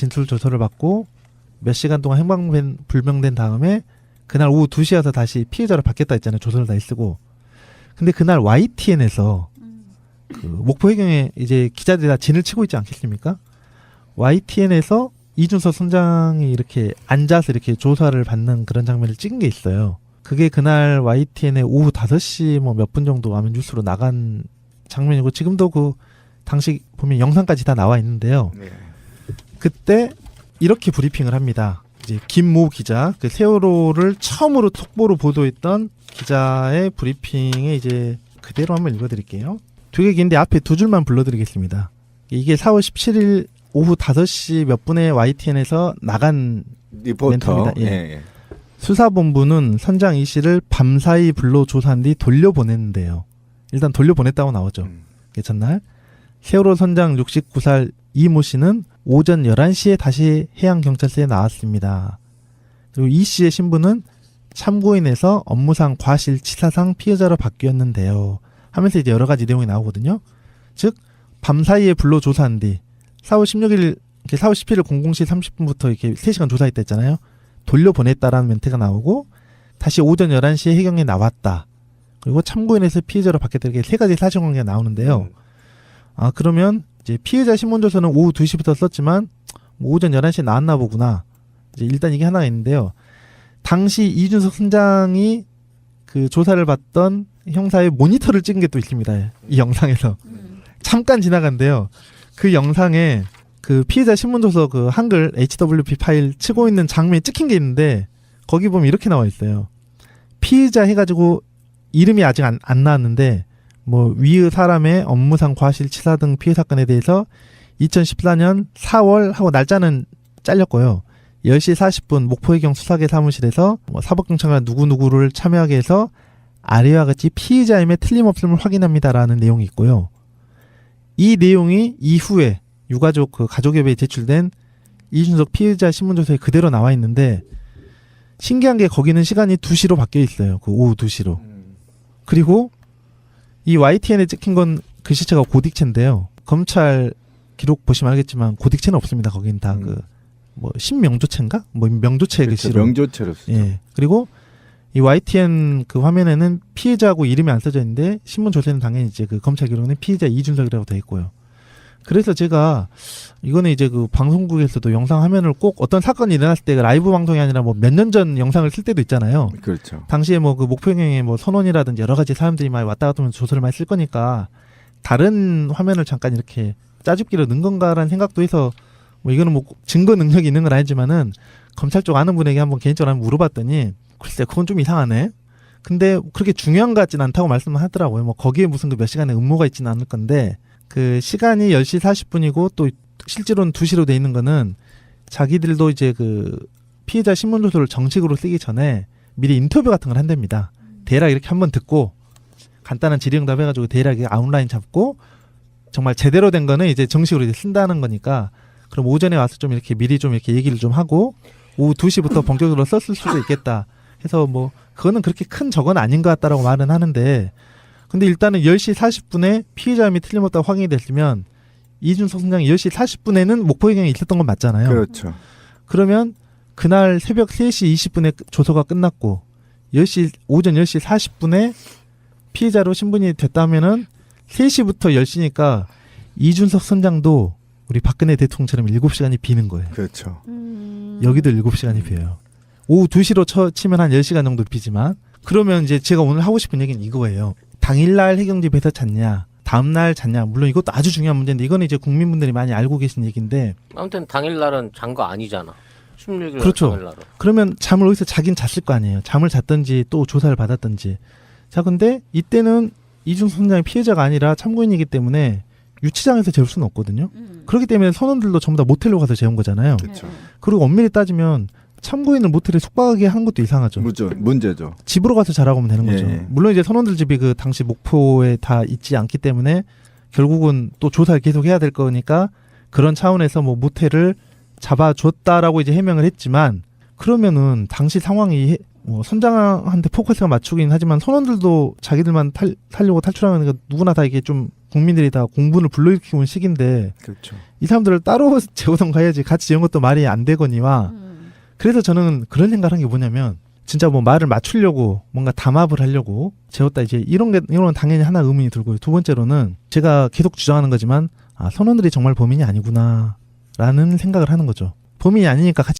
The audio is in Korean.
진술 조서를 받고 몇 시간 동안 행방 불명된 다음에 그날 오후 2시에 와서 다시 피해자로 받겠다 했잖아요. 조서를 다 쓰고. 근데 그날 YTN에서 그 목포 해경에 이제 기자들이 다 진을 치고 있지 않겠습니까? YTN에서 이준석 선장이 이렇게 앉아서 이렇게 조사를 받는 그런 장면을 찍은 게 있어요. 그게 그날 YTN에 오후 5시 뭐 몇 분 정도 화면 뉴스로 나간 장면이고 지금도 그 당시 보면 영상까지 다 나와 있는데요. 네. 그때 이렇게 브리핑을 합니다. 이제 김모 기자, 그 세월호를 처음으로 속보로 보도했던 기자의 브리핑에 이제 그대로 한번 읽어드릴게요. 되게 긴데 앞에 두 줄만 불러드리겠습니다. 이게 4월 17일 오후 5시 몇 분에 YTN에서 나간 리포터. 멘트입니다. 예. 예. 예. 수사본부는 선장 이 씨를 밤사이 불러 조사한 뒤 돌려보냈는데요. 일단 돌려보냈다고 나오죠. 음. 그 전날 세월호 선장 69살 이모 씨는 오전 11시에 다시 해양경찰서에 나왔습니다. 그리고 이 씨의 신분은 참고인에서 업무상 과실치사상 피해자로 바뀌었는데요. 하면서 이제 여러 가지 내용이 나오거든요. 즉 밤 사이에 불러 조사한 뒤 4월 16일 4월 17일 00시 30분부터 이렇게 3시간 조사했다 했잖아요. 돌려보냈다라는 멘트가 나오고 다시 오전 11시에 해경에 나왔다. 그리고 참고인에서 피해자로 바뀌었다 이렇게 세 가지 사실관계가 나오는데요. 음. 아 그러면 이제 피해자 신문조서는 오후 2시부터 썼지만 뭐 오전 11시에 나왔나 보구나. 이제 일단 이게 하나가 있는데요. 당시 이준석 선장이 그 조사를 받던 형사의 모니터를 찍은 게 또 있습니다. 이 영상에서 잠깐 지나간대요. 그 영상에 그 피해자 신문조서 그 한글 HWP 파일 치고 있는 장면이 찍힌 게 있는데 거기 보면 이렇게 나와 있어요. 피해자 해가지고 이름이 아직 안, 안 나왔는데 뭐 위의 사람의 업무상 과실 치사 등 피해 사건에 대해서 2014년 4월 하고 날짜는 잘렸고요. 10시 40분 목포해경 수사계 사무실에서 뭐 사법경찰관 누구누구를 참여하게 해서 아래와 같이 피의자임에 틀림없음을 확인합니다라는 내용이 있고요. 이 내용이 이후에 유가족 그 가족협회에 제출된 이준석 피해자 신문조서에 그대로 나와 있는데 신기한 게 거기는 시간이 2시로 바뀌어 있어요. 그 오후 2시로. 음. 그리고 이 YTN에 찍힌 건 글씨체가 고딕체인데요. 검찰 기록 보시면 알겠지만 고딕체는 없습니다. 거긴 다 음. 그뭐 신명조체인가? 뭐 명조체 그렇죠. 글씨로. 명조체로 쓰죠. 예. 그리고 이 YTN 그 화면에는 피해자하고 이름이 안 써져 있는데 신문 조서는 당연히 이제 그 검찰 기록에는 피해자 이준석이라고 돼 있고요. 그래서 제가 이거는 이제 그 방송국에서도 영상 화면을 꼭 어떤 사건이 일어났을 때그 라이브 방송이 아니라 뭐 몇 년 전 영상을 쓸 때도 있잖아요. 그렇죠. 당시에 뭐 그 목표경에 뭐 선원이라든지 여러 가지 사람들이 많이 왔다 갔다 하면서 조서를 많이 쓸 거니까 다른 화면을 잠깐 이렇게 짜집기로 넣은 건가라는 생각도 해서 뭐 이거는 뭐 증거 능력이 있는 건 아니지만은 검찰 쪽 아는 분에게 한번 개인적으로 한번 물어봤더니 글쎄 그건 좀 이상하네. 근데 그렇게 중요한 것 같진 않다고 말씀을 하더라고요. 뭐 거기에 무슨 그 몇 시간의 음모가 있지는 않을 건데 그 시간이 10시 40분이고 또 실제로는 2시로 돼 있는 거는 자기들도 이제 그 피해자 신문 조서를 정식으로 쓰기 전에 미리 인터뷰 같은 걸 한답니다. 대략 이렇게 한번 듣고 간단한 질의응답 해가지고 대략 아웃라인 잡고 정말 제대로 된 거는 이제 정식으로 이제 쓴다는 거니까 그럼 오전에 와서 좀 이렇게 미리 좀 이렇게 얘기를 좀 하고 오후 2시부터 본격적으로 썼을 수도 있겠다 해서 뭐 그거는 그렇게 큰 적은 아닌 것 같다라고 말은 하는데 근데 일단은 10시 40분에 피해자임이 틀림없다고 확인이 됐으면 이준석 선장이 10시 40분에는 목포해경에 있었던 건 맞잖아요. 그렇죠. 그러면 그날 새벽 3시 20분에 조서가 끝났고 10시 오전 10시 40분에 피해자로 신분이 됐다면은 3시부터 10시니까 이준석 선장도 우리 박근혜 대통령처럼 7시간이 비는 거예요. 그렇죠. 음. 여기도 7시간이 비어요. 오후 2시로 쳐, 치면 한 10시간 정도 비지만 그러면 이제 제가 오늘 하고 싶은 얘기는 이거예요. 당일날 해경집에서 잤냐 다음날 잤냐 물론 이것도 아주 중요한 문제인데 이거는 이제 국민분들이 많이 알고 계신 얘기인데 아무튼 당일날은 잔 거 아니잖아. 16일 그렇죠. 당일날은. 그러면 잠을 어디서 자긴 잤을 거 아니에요. 잠을 잤든지 또 조사를 받았든지. 자, 근데 이때는 이준석 선장이 피해자가 아니라 참고인이기 때문에 유치장에서 재울 수는 없거든요. 음. 그렇기 때문에 선원들도 전부 다 모텔로 가서 재운 거잖아요. 그렇죠. 그리고 엄밀히 따지면 참고인을 모텔에 숙박하게 한 것도 이상하죠. 무죠. 문제죠. 집으로 가서 자라고 하면 되는 거죠. 예, 예. 물론 이제 선원들 집이 그 당시 목포에 다 있지 않기 때문에 결국은 또 조사를 계속 해야 될 거니까 그런 차원에서 뭐 모텔을 잡아줬다라고 이제 해명을 했지만 그러면은 당시 상황이 해- 뭐 선장한테 포커스가 맞추긴 하지만 선원들도 자기들만 탈, 살려고 탈출하는 거 누구나 다 이게 좀 국민들이 다 공분을 불러일으키고 온 시기인데 그렇죠. 이 사람들을 따로 재우던가 해야지 같이 재운 것도 말이 안 되거니와 음. 그래서 저는 그런 생각을 한 게 뭐냐면 진짜 뭐 말을 맞추려고 뭔가 담합을 하려고 재웠다 이제 이런 게 이런 건 당연히 하나 의문이 들고요. 두 번째로는 제가 계속 주장하는 거지만 아 선원들이 정말 범인이 아니구나라는 생각을 하는 거죠. 범인이 아니니까 같이